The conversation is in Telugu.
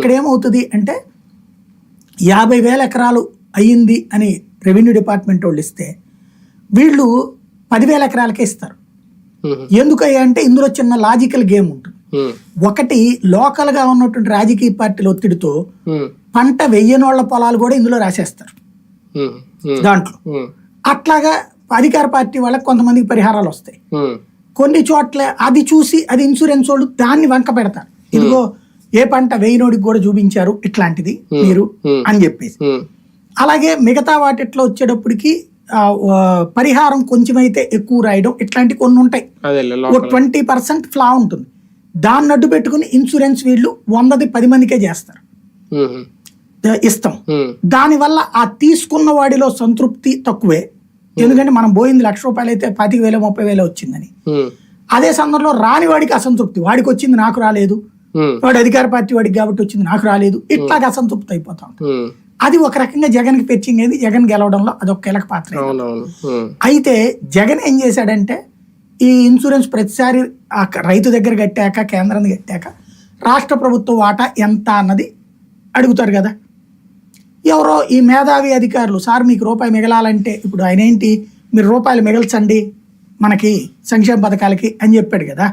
అక్కడ ఏమవుతుంది అంటే యాభై వేల ఎకరాలు అయ్యింది అని రెవెన్యూ డిపార్ట్మెంట్ వాళ్ళు ఇస్తే వీళ్ళు పదివేల ఎకరాలకే ఇస్తారు. ఎందుకయ్యా అంటే ఇందులో చిన్న లాజికల్ గేమ్ ఉంటుంది. ఒకటి లోకల్గా ఉన్నటువంటి రాజకీయ పార్టీల ఒత్తిడితో పంట వెయ్యనోళ్ళ పొలాలు కూడా ఇందులో రాసేస్తారు. దాంట్లో. అట్లాగా అధికార పార్టీ వాళ్ళకి కొంతమందికి పరిహారాలు వస్తాయి. కొన్ని చోట్ల అది చూసి అది ఇన్సూరెన్స్ వాళ్ళు దాన్ని వంక పెడతారు. ఇదిగో ఏ పంట వేయినోడికి కూడా చూపించారు ఇట్లాంటిది మీరు. అని చెప్పేసి. అలాగే మిగతా వాటిట్లో వచ్చేటప్పటికి పరిహారం కొంచెమైతే ఎక్కువ రాయడం ఇట్లాంటి కొన్ని ఉంటాయి. లోకల్. ట్వంటీ పర్సెంట్ ఫ్లా ఉంటుంది. దాన్ని అడ్డు పెట్టుకుని ఇన్సూరెన్స్ వీళ్ళు వందది పది మందికే చేస్తారు. ఇస్తాం. దానివల్ల ఆ తీసుకున్న వాడిలో సంతృప్తి తక్కువే. ఎందుకంటే మనం పోయింది లక్ష రూపాయలు అయితే పాతిక వేలు ముప్పై వేలు వచ్చిందని. అదే సందర్భంలో రాని వాడికి అసంతృప్తి. వాడికి వచ్చింది నాకు రాలేదు. వాడు అధికార పార్టీ వాడికి కాబట్టి వచ్చింది నాకు రాలేదు. ఇట్లాగ అసంతృప్తి అయిపోతా. అది ఒక రకంగా జగన్కి పెచ్చింగ్ అయింది జగన్ గెలవడంలో అదొక కీలక పాత్ర అయితే జగన్ ఏం చేశాడంటే ఈ ఇన్సూరెన్స్ ప్రతిసారి క- రైతు దగ్గర కట్టాక కేంద్రం కట్టాక రాష్ట్ర ప్రభుత్వ వాటా ఎంత అన్నది అడుగుతారు కదా. ఎవరో ఈ మేధావి అధికారులు సార్ మీకు రూపాయి మిగలాలంటే ఇప్పుడు ఆయన ఏంటి? మీరు రూపాయలు మిగల్చండి మనకి సంక్షేమ పథకాలకి అని చెప్పాడు కదా.